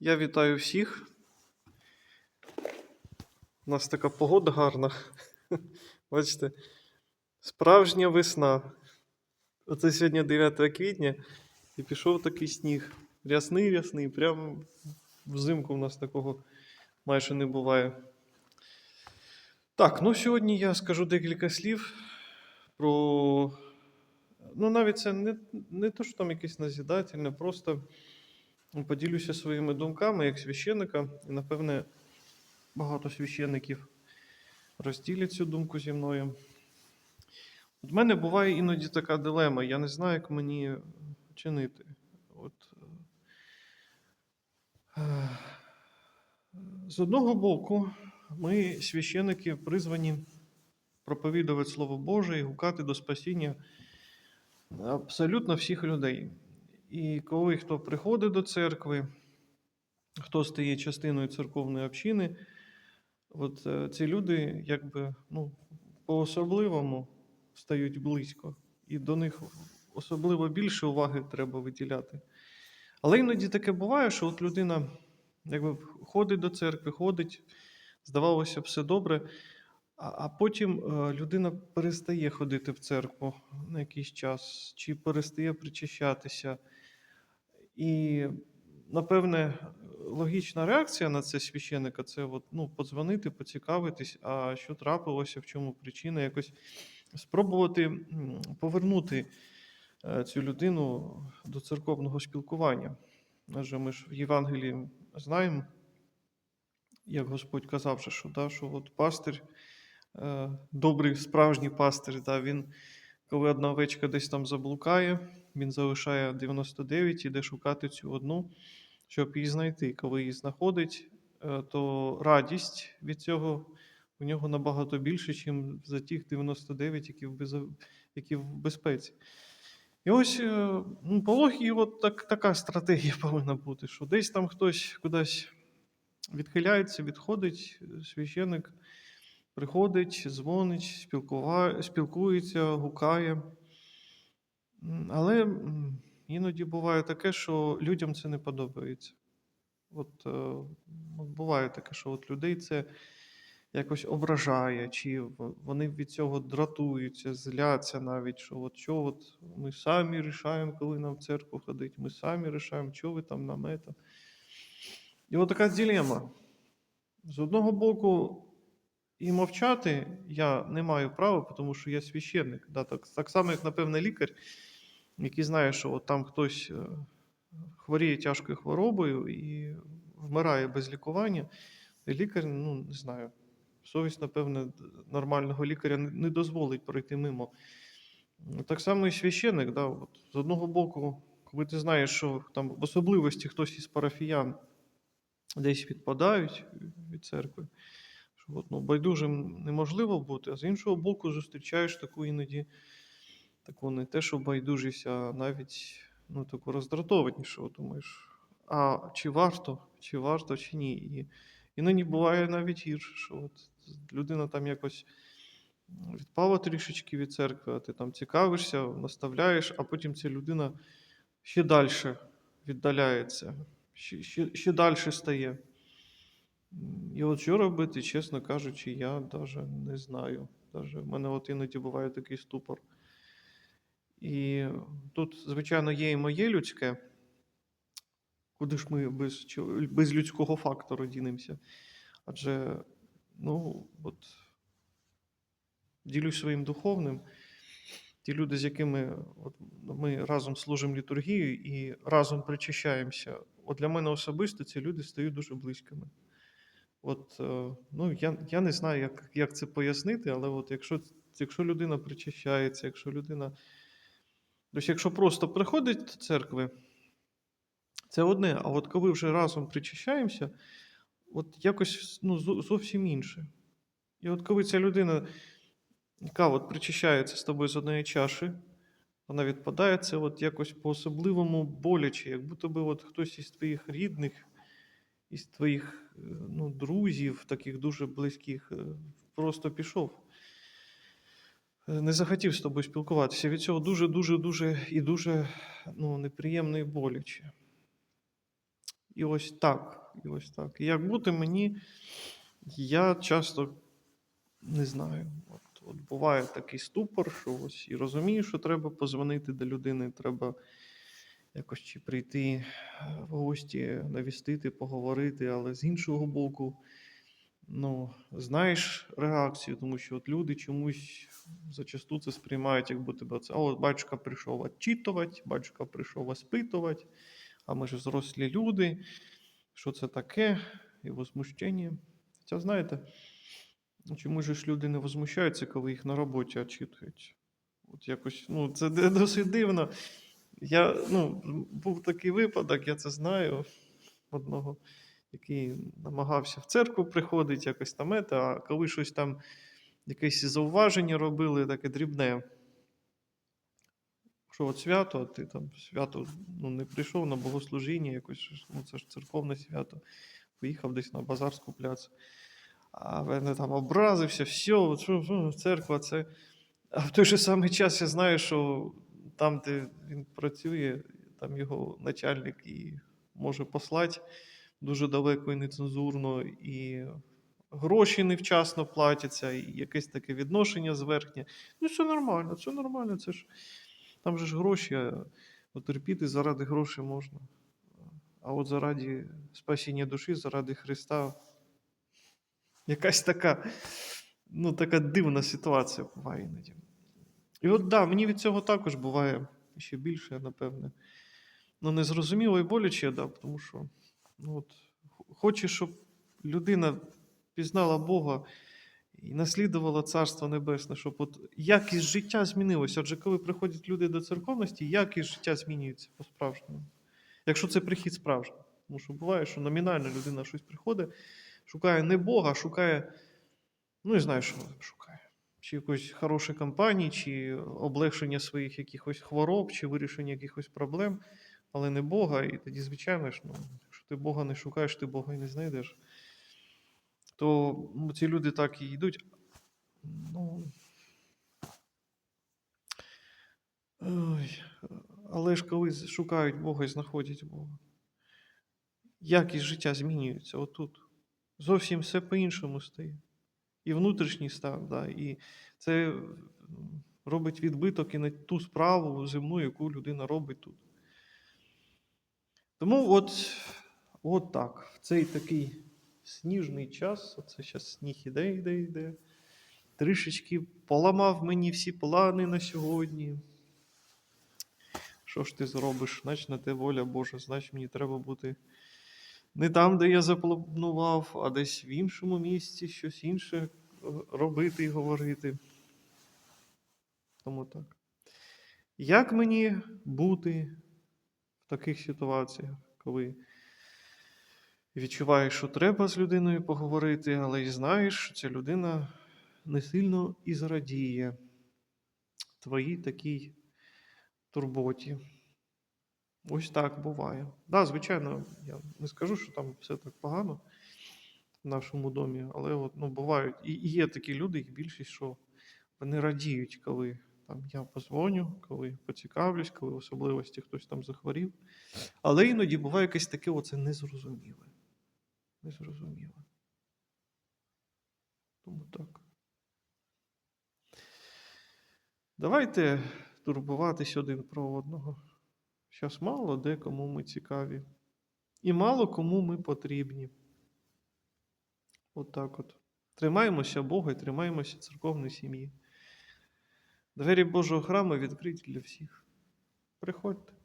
Я вітаю всіх. У нас така погода гарна. Бачите, справжня весна. Оце сьогодні 9 квітня і пішов такий сніг. Рясний, рясний. Прямо взимку в нас такого майже не буває. Так, ну сьогодні я скажу декілька слів про. Ну, навіть це не, не то, що там якесь назідательне, просто поділюся своїми думками як священника, і, напевне, багато священників розділять цю думку зі мною. От мене буває іноді така дилема, я не знаю, як мені чинити. От, е, з одного боку, ми, священики, призвані проповідувати Слово Боже і гукати до спасіння абсолютно всіх людей. І коли хто приходить до церкви, хто стає частиною церковної общини, от е, ці люди якби ну, по-особливому стають близько, і до них особливо більше уваги треба виділяти. Але іноді таке буває, що от людина якби, ходить до церкви, ходить, здавалося, все добре, а, потім е, людина перестає ходити в церкву на якийсь час, чи перестає причащатися. І, напевне, логічна реакція на це священика це от, ну, подзвонити, поцікавитись, а що трапилося, в чому причина, якось спробувати повернути е, цю людину до церковного спілкування. Адже ми ж в Євангелії знаємо, як Господь казав, що, да, що от пастир, добрий справжній пастир, да, він, коли одна овечка десь там заблукає, він залишає 99 і йде шукати цю одну, щоб її знайти. Коли її знаходить, е, то радість від цього у нього набагато більше, ніж за тих 99, які в, без... які в безпеці. І ось е, ну, по логіці от так, така стратегія повинна бути, що десь там хтось кудись відхиляється, відходить, е, священик приходить, дзвонить, спілкується, гукає. Але іноді буває таке, що людям це не подобається. От, е, от буває таке, що от людей це якось ображає, чи вони від цього дратуються, зляться навіть, що от що от ми самі рішаємо, коли нам в церкву ходити, ми самі рішаємо, що ви там нам это. І от така дилема. З одного боку, і мовчати я не маю права, тому що я священник. Да, так, так само, як, напевне, лікар, який знає, що от там хтось е, хворіє тяжкою хворобою і вмирає без лікування. Лікар, ну не знаю, совість, напевне, нормального лікаря не дозволить пройти мимо. Так само і священник, да, от, з одного боку, коли ти знаєш, що там в особливості хтось із парафіян десь відпадають від церкви, от, ну, байдужим неможливо бути, а з іншого боку, зустрічаєш таку іноді, таку не те, що байдужість, а навіть ну, таку роздратованість, що думаєш, а чи варто, чи варто, чи ні. І іноді буває навіть гірше, що от людина там якось відпала трішечки від церкви, а ти там цікавишся, наставляєш, а потім ця людина ще далі віддаляється, ще, ще, ще далі стає. І от що робити, чесно кажучи, я навіть не знаю. Даже в мене от іноді буває такий ступор. І тут, звичайно, є і моє людське, куди ж ми без, без людського фактору дінемося. Адже, ну, от, ділюсь своїм духовним. Ті люди, з якими от, ми разом служимо літургію і разом причащаємося, от для мене особисто ці люди стають дуже близькими. От, е, ну, я, я не знаю, як, як це пояснити, але от якщо, якщо людина причащається, якщо людина. Тобто, якщо просто приходить до церкви, це одне, а от коли вже разом причащаємося, от якось ну, зовсім інше. І от коли ця людина, яка от причащається з тобою з одної чаші, вона відпадає, це от якось по-особливому боляче, як будто би от хтось із твоїх рідних, із твоїх е, ну, друзів, таких дуже близьких, е, просто пішов. Е, Не захотів з тобою спілкуватися. Від цього дуже, дуже, дуже і дуже ну, неприємно і боляче. І ось так. І ось так. І як бути мені, я часто не знаю. От, от буває такий ступор, що ось і розумію, що треба позвонити до людини, треба якось чи прийти е, в гості, навістити, поговорити, але з іншого боку, ну, знаєш реакцію, тому що от люди чомусь зачасту це сприймають, якби тебе це. От батюшка прийшов відчитувати, батюшка прийшов воспитувати, а ми ж взрослі люди. Що це таке? І возмущення. Хоча, знаєте, чому ж люди не возмущаються, коли їх на роботі відчитують? От якось, ну, це досить дивно. Я, ну, був такий випадок, я це знаю одного, який намагався в церкву приходити, якось там, а коли щось там, якесь зауваження робили, таке дрібне. Що от свято, а ти там свято ну, не прийшов на богослужіння, якось, ну це ж церковне свято. Поїхав десь на базар скуплятися. А мене там образився, все, церква це. А в той же самий час я знаю, що там, де він працює, там його начальник і може послати дуже далеко і нецензурно, і гроші невчасно платяться, і якесь таке відношення зверхнє. Ну, все нормально, все нормально, це ж там же ж гроші, а терпіти заради грошей можна. А от заради спасіння душі, заради Христа, якась така, ну, така дивна ситуація буває іноді. І от да, мені від цього також буває ще більше, напевне. Ну, незрозуміло і боляче, да, тому що ну, от, хочеш, щоб людина пізнала Бога і наслідувала Царство Небесне, щоб от якість життя змінилося. Адже коли приходять люди до церковності, якість життя змінюється по-справжньому. Якщо це прихід справжній. Тому що буває, що номінально людина щось приходить, шукає не Бога, а шукає, ну не знаю, що. Чи якоїсь хорошої компанії, чи облегшення своїх якихось хвороб, чи вирішення якихось проблем, але не Бога. І тоді, звичайно ж, ну, якщо ти Бога не шукаєш, ти Бога і не знайдеш. То ну, ці люди так і йдуть. Ну, ой, але ж коли шукають Бога і знаходять Бога, якість життя змінюється отут. Зовсім все по-іншому стає. І внутрішній стан, да, і це робить відбиток і на ту справу земну, яку людина робить тут. Тому от, от так, в цей такий сніжний час, оце зараз сніг іде, іде, іде. Трішечки поламав мені всі плани на сьогодні. Що ж ти зробиш? Значить, на те воля Божа, значить, мені треба бути не там, де я запланував, а десь в іншому місці щось інше робити і говорити. Тому так. Як мені бути в таких ситуаціях, коли відчуваєш, що треба з людиною поговорити, але і знаєш, що ця людина не сильно і зрадіє твоїй такій турботі. Ось так буває. Да, звичайно, я не скажу, що там все так погано в нашому домі, але от, ну, бувають. І є такі люди, їх більшість, що вони радіють, коли там, я позвоню, коли поцікавлюсь, коли в особливості хтось там захворів. Але іноді буває якесь таке оце незрозуміле. Незрозуміле. Тому так. Давайте турбуватись один про одного. Щас мало де кому ми цікаві. І мало кому ми потрібні. От от. Тримаємося Бога і тримаємося церковної сім'ї. Двері Божого храму відкриті для всіх. Приходьте.